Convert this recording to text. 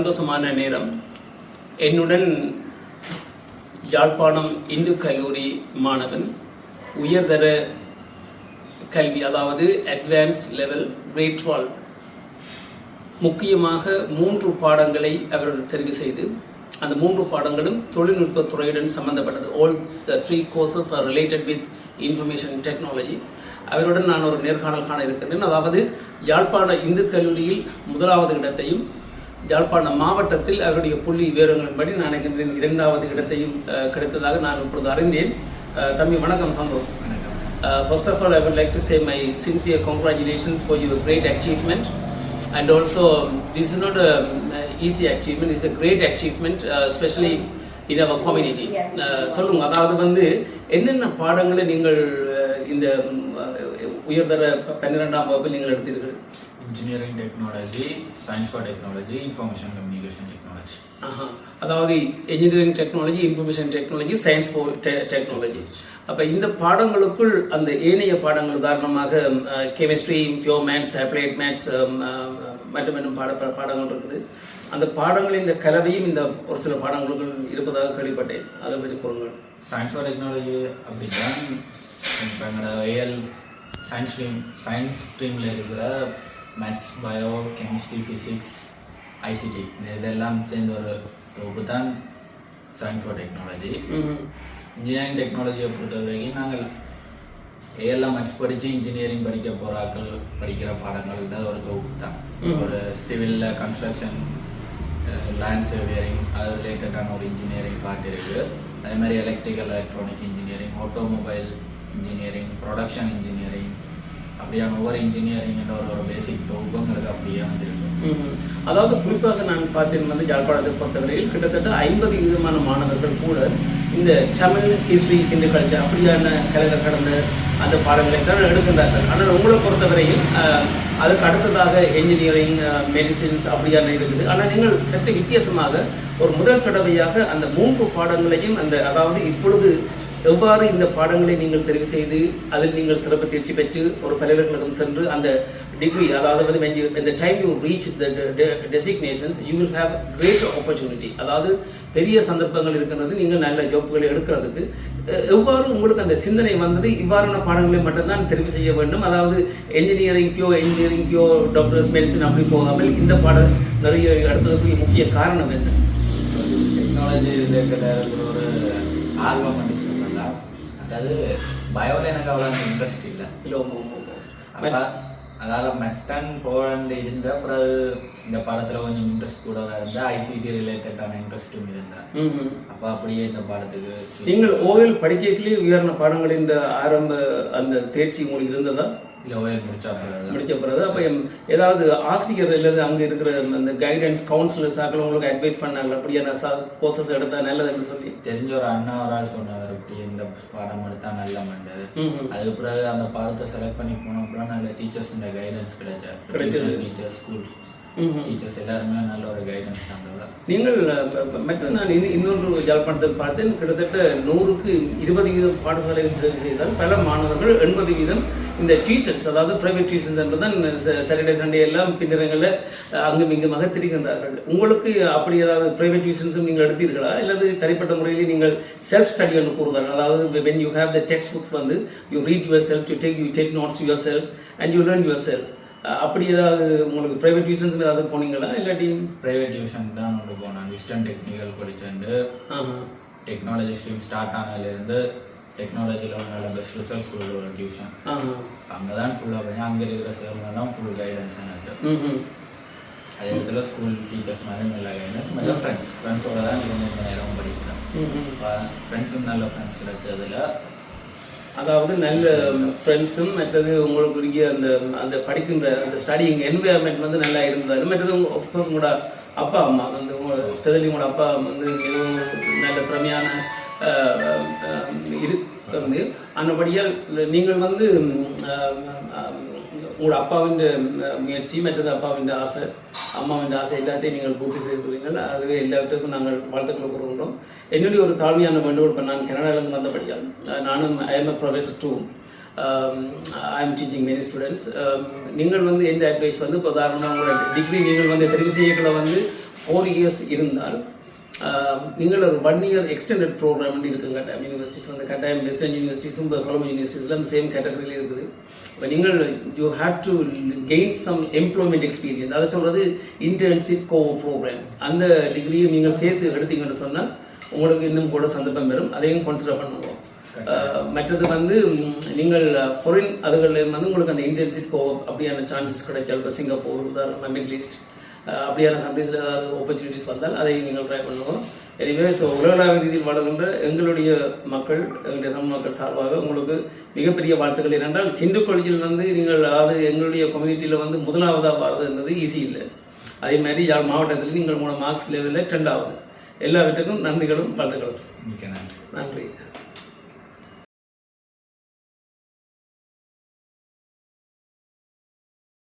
சந்தோஷமான நேரம். என்னுடன் யாழ்ப்பாணம் இந்து கல்லூரி மாணவன் உயர்தர கல்வி அதாவது அட்வான்ஸ் லெவல் கிரேட் டுவெல் முக்கியமாக மூன்று பாடங்களை அவர்கள் தெரிவு செய்து அந்த மூன்று பாடங்களும் தொழில்நுட்ப துறையுடன் சம்பந்தப்பட்டது. All the three courses are related with information technology அவருடன் நான் ஒரு நேர்காணல் காண இருக்கின்றேன். அதாவது யாழ்ப்பாண இந்து கல்லூரியில் முதலாவது இடத்தையும் யாழ்ப்பாண மாவட்டத்தில் அவருடைய புள்ளி விவரங்களின்படி நான் நினைக்கின்றேன் இரண்டாவது இடத்தையும் கிடைத்ததாக நான் இப்பொழுது அறிந்தேன் தம்பி வணக்கம் Santhosh Uh, first of all, I would like to say my sincere congratulations for your great achievement. And also, um, this is not an easy achievement, it's a great achievement, uh, especially in our community. Uh, சொல்லுங்க அதாவது வந்து என்னென்ன பாடங்களை நீங்கள் uh, இந்த um, uh, உயர்தர பன்னிரெண்டாம் வகுப்பில் நீங்கள் எடுத்தீர்கள் technology, science for technology, information communication technology. ஆஹா. அதாவது engineering technology information technology science technology அப்போ இந்த பாடங்களுக்குள் அந்த ஏனைய பாடங்கள் உதாரணமாக chemistry pure maths applied maths மற்றும் இன்னும் பாட பாடங்கள் இருக்குது அந்த பாடங்களின் இந்த கலவையும் இந்த ஒரு சில பாடங்களுக்குள் இருப்பதாக கேள்விப்பட்டேன் அதை பற்றி கூறுங்கள் சயின்ஸ் ஃபார் டெக்னாலஜி அப்படிதான் இப்போ ஏஎல் சயின்ஸ் ஸ்ட்ரீம் சயின்ஸ் ஸ்ட்ரீமில் இருக்கிற maths bio chemistry physics ICT இதெல்லாம் சேர்ந்த ஒரு தொகுப்பு தான் சயின்ஸ் ஃபார் டெக்னாலஜி. இன்ஜினியரிங் டெக்னாலஜியை பொறுத்த வரைக்கும் நாங்கள் ஏஎல்லாம் மேத்ஸ் படித்து இன்ஜினியரிங் படிக்க போகிறாக்கள் படிக்கிற பாடங்கள் தான் ஒரு தொகுப்பு தான் ஒரு சிவிலில் கன்ஸ்ட்ரக்ஷன் லேண்ட் சர்வேரிங் அது ரிலேட்டடான ஒரு இன்ஜினியரிங் பார்ட் இருக்குது அதே மாதிரி electrical electronic engineering automobile engineering production engineering அப்படியான ஒவ்வொரு இன்ஜினியரிங்கிற ஒரு ஒரு பேசிக் தொகுப்புங்களுக்கு அப்படியே வந்துருக்கு அதாவது குறிப்பாக நான் பார்த்தேன் வந்து யாழ்ப்பாணத்தை பொறுத்தவரையில் கிட்டத்தட்ட ஐம்பது விதமான மாணவர்கள் கூட இந்த தமிழ் ஹிஸ்டரி ஹிந்து கல்ச்சர் அப்படியான கலைகள் கடந்த அந்த பாடங்களை தான் எடுக்கின்றார்கள். ஆனால் உங்களை பொறுத்தவரையில் அதுக்கு அடுத்ததாக என்ஜினியரிங் மெடிசின்ஸ் அப்படியான இருக்குது. ஆனால் நீங்கள் சற்று வித்தியாசமாக ஒரு முதல் தடவையாக அந்த மூன்று பாடங்களையும் அந்த அதாவது இப்பொழுது எவ்வாறு இந்த பாடங்களை நீங்கள் தெரிவு செய்து அதில் நீங்கள் சிறப்பு தேர்ச்சி பெற்று ஒரு பல்கலைக்கழகம் சென்று அந்த டிகிரி அதாவது வந்து இந்த time you reach the you reach the de- grade designations you அதாவது பெரிய சந்தர்ப்பங்கள் இருக்கிறது நீங்கள் நல்ல ஜாப்புகளை எடுக்கிறதுக்கு. எவ்வாறு உங்களுக்கு அந்த சிந்தனை வந்தது? இவ்வாறான பாடங்களை மட்டும்தான் தெரிவு செய்ய வேண்டும். அதாவது என்ஜினியரிங்க்கோ என்ஜினியரிங்க்கோ டாக்டர்ஸ் மெடிசன் அப்படி போகாமல் இந்த பாடம் நிறைய எடுத்ததுக்கு முக்கிய காரணம் என்ன? டெக்னாலஜி ரிலேட்டடாக ஒரு ஆர்வம் பண்ணி அதாவது பயோவில் எனக்கு அவ்வளோ இன்ட்ரெஸ்ட் இல்லை. இல்லை அதால் மெக்ஸ்டன் போலந்து இருந்த பிறகு இந்த படத்தில் கொஞ்சம் இன்ட்ரெஸ்ட் கூட இருந்தால் ஐசிடி ரிலேட்டடான இன்ட்ரெஸ்ட்டும் இருந்தேன் அப்போ அப்படியே இந்த படத்துக்கு நீங்கள் ஓவில் படிக்கலே உயர்ந்த பாடங்களின் இந்த ஆரம்ப அந்த தேர்ச்சி உங்களுக்கு இருந்ததா? இல்லை ஓயல் முடிச்சா பிறகு முடிச்ச பிறகு அப்போ ஏதாவது ஆசிரியர் அல்லது அங்கே இருக்கிற அந்த கைடன்ஸ் கவுன்சிலர்ஸ் ஆக்கள் உங்களுக்கு அட்வைஸ் பண்ணாங்க அப்படியான கோர்சஸ் எடுத்தா நல்லதுன்னு சொல்லி? தெரிஞ்ச ஒரு அண்ணா ஒரு ஆள் சொன்னவர் இப்படி இந்த பாடம் எடுத்தா நல்ல மண்டது. அதுக்கு பிறகு அந்த பாடத்தை செலக்ட் பண்ணி போன அப்புறம் நல்ல டீச்சர்ஸ் இந்த கைடன்ஸ் கிடைச்சார். Teachers schools. டீச்சர்ஸ் எல்லாருமே நல்ல ஒரு கைடன்ஸ் தந்தவர். நீங்கள் மற்ற நான் இன்னொன்று ஜாழ்ப்பாணத்தில் பார்த்தேன் கிட்டத்தட்ட நூறுக்கு இருபது வீதம் சேர்வு செய்தால் பல மாணவர்கள் எண்பது வீதம் இந்த டியூஷன்ஸ் அதாவது பிரைவேட் டியூஷன்ஸ் என்றுதான் சாட்டர்டே சண்டே எல்லாம் பின்னரங்களில் அங்கும் இங்குமாக திரிகின்றார்கள் உங்களுக்கு அப்படி ஏதாவது பிரைவேட் டியூஷன்ஸும் நீங்கள் எடுத்தீர்களா? அல்லது தனிப்பட்ட முறையில் நீங்கள் செல்ஃப் ஸ்டடி என்று கூறுவார்கள் அதாவது when you have the text books வந்து you read yourself you take you take notes yourself and you learn yourself அப்படி ஏதாவது உங்களுக்கு பிரைவேட் டியூஷன்ஸ் ஏதாவது போனீங்களா? இல்லாட்டி ப்ரைவேட் டியூஷன் தான் கொண்டு போனேன். விஸ்டன் டெக்னிக்கல் படிச்சுட்டு. டெக்னாலஜி ஸ்ட்ரீம் ஸ்டார்ட் ஆனதுலேருந்து டெக்னாலஜியில் நல்ல பெஸ்ட் ரிசல்ட்ஸ் கொடுக்குற ஒரு டியூஷன். அங்கே தான் ஃபுல்லாக பண்ணி அங்கே இருக்கிற சேர்ந்து தான் ஃபுல் கைடன்ஸ் எனக்கு. அதே இடத்துல ஸ்கூல் டீச்சர்ஸ் மாதிரி நல்ல கைடன்ஸ் நல்ல ஃப்ரெண்ட்ஸ் ஃப்ரெண்ட்ஸோட தான் இருந்து இந்த நேரம் படிக்கிறேன். ஃப்ரெண்ட்ஸும் நல்ல ஃப்ரெண்ட்ஸ் கிடைச்சதுல அதாவது நல்ல ஃப்ரெண்ட்ஸும் மற்றது உங்களுக்கு அந்த அந்த படிக்கின்ற அந்த ஸ்டடிங் என்வாயர்மெண்ட் வந்து நல்லா இருந்தது மற்றது ஆஃப்கோர்ஸ் உங்களோட அப்பா அம்மா வந்து ஸ்பெஷலி உங்களோட அப்பா வந்து மிகவும் நல்ல திறமையான இருந்து இரு வந்து அந்தபடியால் நீங்கள் வந்து உங்களோட அப்பாவின் முயற்சி மற்றது அப்பாவின் ஆசை அம்மாவின் ஆசை எல்லாத்தையும் நீங்கள் பூர்த்தி செய்திருக்கிறீர்கள். ஆகவே எல்லாத்துக்கும் நாங்கள் வாழ்த்துக்களை கூறுகின்றோம். என்னுடைய ஒரு தாழ்மையான வேண்டுகோள் இப்போ நான் கனடாவிலிருந்து வந்தபடியால் நானும் I'm a professor too I am teaching many students நீங்கள் வந்து எந்த அட்வைஸ் வந்து இப்போ உதாரணமாக உங்களோட டிகிரி நீங்கள் வந்து தெரிவு செய்யக்களை வந்து ஃபோர் இயர்ஸ் இருந்தால் ஆஹ், நீங்கள் ஒரு ஒன் இயர் எக்ஸ்டெண்டட் ப்ரோக்ராம் இருக்குது கட்டாயம் யூனிவர்சிட்டிஸ் வந்து கட்டாயம் வெஸ்டர்ன் யூனிவர்சிட்டிஸும் கொலம்பு யூனிவர்சிட்டிஸ்லாம் சேம் கேட்டகரியில் இருக்குது. இப்போ நீங்கள் you have to gain some employment experience அதை சொல்கிறது இன்டர்ன்ஷிப் கோ ப்ரோக்ராம் அந்த டிகிரியை நீங்கள் சேர்த்து எடுத்தீங்கன்னு சொன்னால் உங்களுக்கு இன்னும் கூட சந்தர்ப்பம் பெறும். அதையும் கன்சிடர் பண்ணுவோம். ஆஹ் மற்றது வந்து நீங்கள் ஃபாரின் அதுகளில் வந்து உங்களுக்கு அந்த இன்டர்ன்ஷிப் கோ அப்படியான சான்சஸ் கிடைச்சால் இப்போ சிங்கப்பூர் உதாரணமாக மிடில் ஈஸ்ட் அப்படியான கம்பெனிஸில் ஏதாவது ஆப்பர்ச்சுனிட்டிஸ் வந்தால் அதை நீங்கள் ட்ரை பண்ணுவோம் எனிவே ஸோ உலகளாவிய ரீதியில் வாழ்கின்ற எங்களுடைய மக்கள் எங்களுடைய தமிழ் மக்கள் சார்பாக உங்களுக்கு மிகப்பெரிய வாழ்த்துக்கள். ஏனென்றால் ஹிந்து காலேஜில் வந்து நீங்கள் அதாவது எங்களுடைய கம்யூனிட்டியில் வந்து முதலாவதாக வர்றதுன்றது ஈஸி இல்லை. அதே மாதிரி யாழ் மாவட்டத்தில் நீங்கள் உங்களோட மார்க்ஸ் லெவலில் ட்ரெண்ட் ஆகுது. எல்லாவற்றுக்கும் நன்றிகளும் வாழ்த்துக்களும். நன்றி.